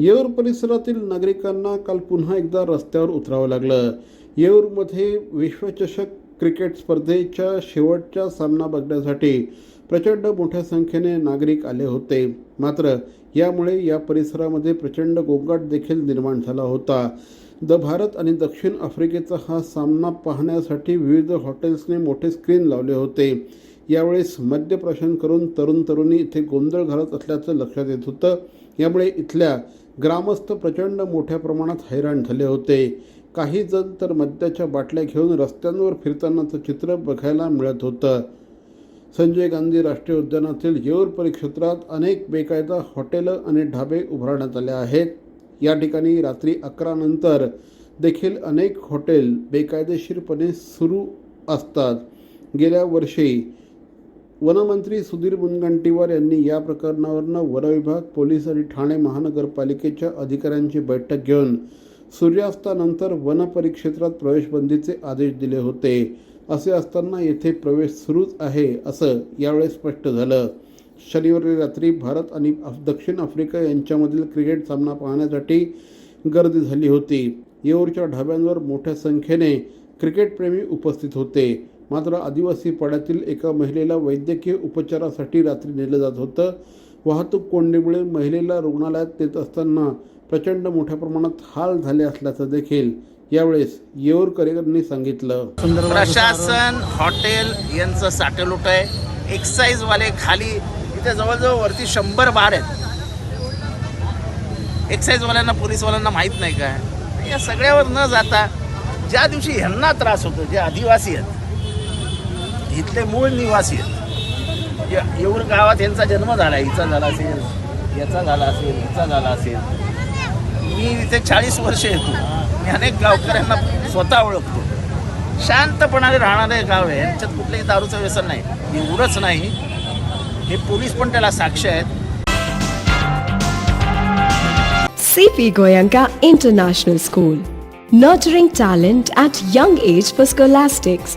येऊर परिसरातील नागरिकांना काल पुन्हा एकदा रस्त्यावर उतरावं लागलं. येऊरमध्ये विश्वचषक क्रिकेट स्पर्धेच्या शेवटचा सामना बघण्यासाठी प्रचंड मोठ्या संख्येने नागरिक आले होते. मात्र यामुळे या परिसरामध्ये प्रचंड गोंगाट देखील निर्माण झाला होता. द भारत आणि दक्षिण आफ्रिकेचा हा सामना पाहण्यासाठी विविध हॉटेल्सने मोठे स्क्रीन लावले होते. यावेळेस मद्यप्राशन करून तरुण तरुणी इथे गोंधळ घालत असल्याचं लक्षात येत होतं. यामुळे इथल्या ग्रामस्थ प्रचंड मोठ्या प्रमाणात हैराण झाले होते. काही जण तर मद्याच्या बाटल्या घेऊन रस्त्यांवर फिरतानाचं चित्र बघायला मिळत होतं. संजय गांधी राष्ट्रीय उद्यानातील येऊर परिक्षेत्रात अनेक बेकायदा हॉटेलं आणि ढाबे उभारण्यात आले आहेत. या ठिकाणी रात्री अकरा नंतर देखील अनेक हॉटेल बेकायदेशीरपणे सुरू असतात. गेल्या वर्षी वनमंत्री सुधीर मुनगंटीवार यांनी या प्रकरणावरनं वनविभाग पोलीस आणि ठाणे महानगरपालिकेच्या अधिकाऱ्यांची बैठक घेऊन सूर्यास्तानंतर वन परिक्षेत्रात प्रवेशबंदीचे आदेश दिले होते. असे असताना येथे प्रवेश सुरूच आहे असं यावेळी स्पष्ट झालं. शनिवारी रात्री भारत आणि दक्षिण आफ्रिका यांच्यामधील क्रिकेट सामना पाहण्यासाठी गर्दी झाली होती. येऊरच्या ढाब्यांवर मोठ्या संख्येने क्रिकेटप्रेमी उपस्थित होते. मात्र आदिवासी पाड्यातील एका महिलेला वैद्यकीय उपचारासाठी रात्री नेलं जात होतं. वाहतूक कोंडीमुळे महिलेला रुग्णालयात नेत असताना प्रचंड मोठ्या प्रमाणात हाल झाले असल्याचं देखील यावेळेस येऊरकरांनी सांगितलं. प्रशासन हॉटेल यांचं साठेलोट आहे. एक्साईजवाले खाली इथे जवळजवळ वरती शंभर बार आहेत. एक्साईजवाल्यांना पोलीसवाल्यांना माहीत नाही काय. या सगळ्यावर न जाता ज्या दिवशी ह्यांना त्रास होतो जे आदिवासी आहेत इथले मूळ निवासी आहेत. येऊर गावात यांचा जन्म झाला हिचा झाला असेल याचा झाला असेल हिचा झाला असेल. मी इथे चाळीस वर्ष येतो. मी अनेक गावकऱ्यांना स्वतः ओळखतो. शांतपणाने राहणारे गाव आहे. यांच्यात कुठलंही दारूचं व्यसन नाही. एवढंच नाही. हे पोलीस पण त्याला साक्ष आहेत. CP Goyanka International School. Nurturing talent at young age for scholastics,